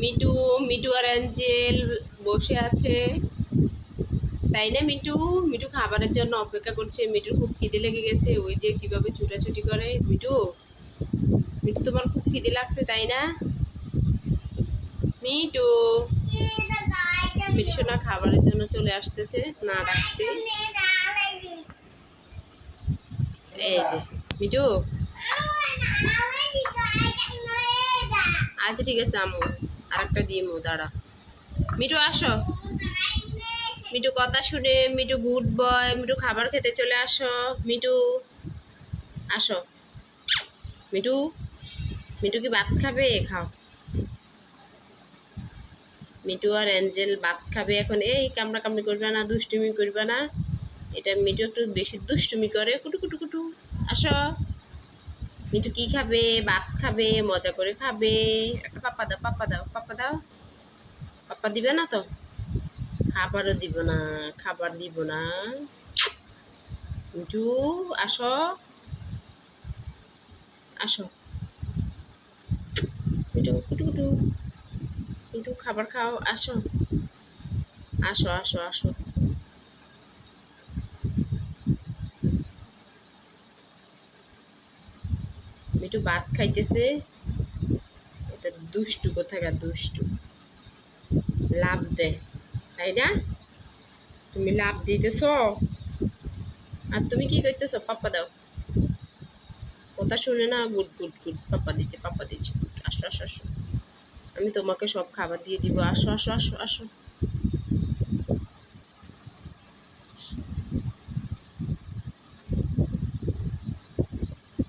Me too me too আর Angel বসে আছে। তাই না মিটু? মিটু খাবারের জন্য অপেক্ষা করছে। মিটুর খুব খিদে লেগে গেছে। ওই যে কীভাবে ছুটাছুটি করে। মিটু মিটু তোমার খুব খিদে লাগছে, তাই না? মিটু মিটু সোনা খাবারের জন্য চলে আসতেছে। না ডাকতে। এই যে, মিটু। আচ্ছা ঠিক আছে আমু আরেকটা দিমু, দাঁড়া। মিটু আসো। মিটু কথা শুনে মিটু গুড বয় মিটু খাবার খেতে চলে আসো। মিটু আসো। মিটু মিটু কি ভাত খাবে? খাও। মিটু আর অ্যাঞ্জেল ভাত খাবে এখন। এই কামড়া কামড়ি করবে না, দুষ্টুমি করবে না। এটা মিটু একটু বেশি দুষ্টুমি করে। কুটু কুটু কুটু। আসো। মিটু কি খাবে? ভাত খাবে, মজা করে খাবে। একটা পাপ্পা দাও পাপ্পা দাও পাপ্পা দাও। পাপ্পা দিবে না তো? খাবারও দিব না, খাবার দিব না। মিটু আসো। আসো। মিটু কুটু কুটু মিটু খাবার খাও, আসো। আসো আসো আসো। মিটু ভাত খাইতেছে। এটা দুষ্টু কোথাকার দুষ্টু। লাভ দেয় তাই না? তুমি লাভ দিতেছ। আর তুমি কি করতেছো? পাপ্পা দাও। কথা শুনে না গুড গুড গুড পাপ্পা দিচ্ছে পাপ্পা দিচ্ছে। আসো আসো আসো। আমি তোমাকে সব খাবার দিয়ে দিব। আসো আসো আসো আসো।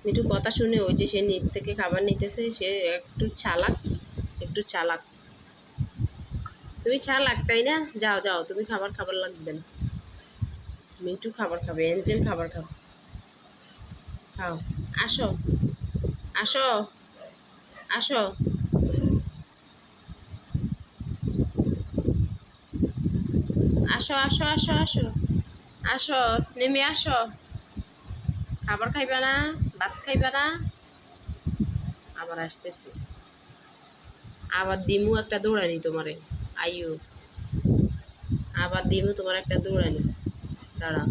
মিঠু কথা শুনে ওই যে সে নিচ থেকে খাবার নিতেছে, সে একটু চালাক একটু চালাক। তুমি চালাক, তাই না? যাও যাও, তুমি খাবার খাবার লাগবে না। মিঠু খাবার খাবে, এঞ্জেল খাবার খাবে। খাও। আসো। আসো। আসো। আসো আসো আসো আসো। আসো, নেমে আসো। খাবার খাইবা না, ভাত খাইবা না। আবার আসতেছি। আবার দিমু একটা দৌড়ানি তোমারে। আইও আবার দিমু তোমার একটা দৌড়ানি। দাঁড়াও।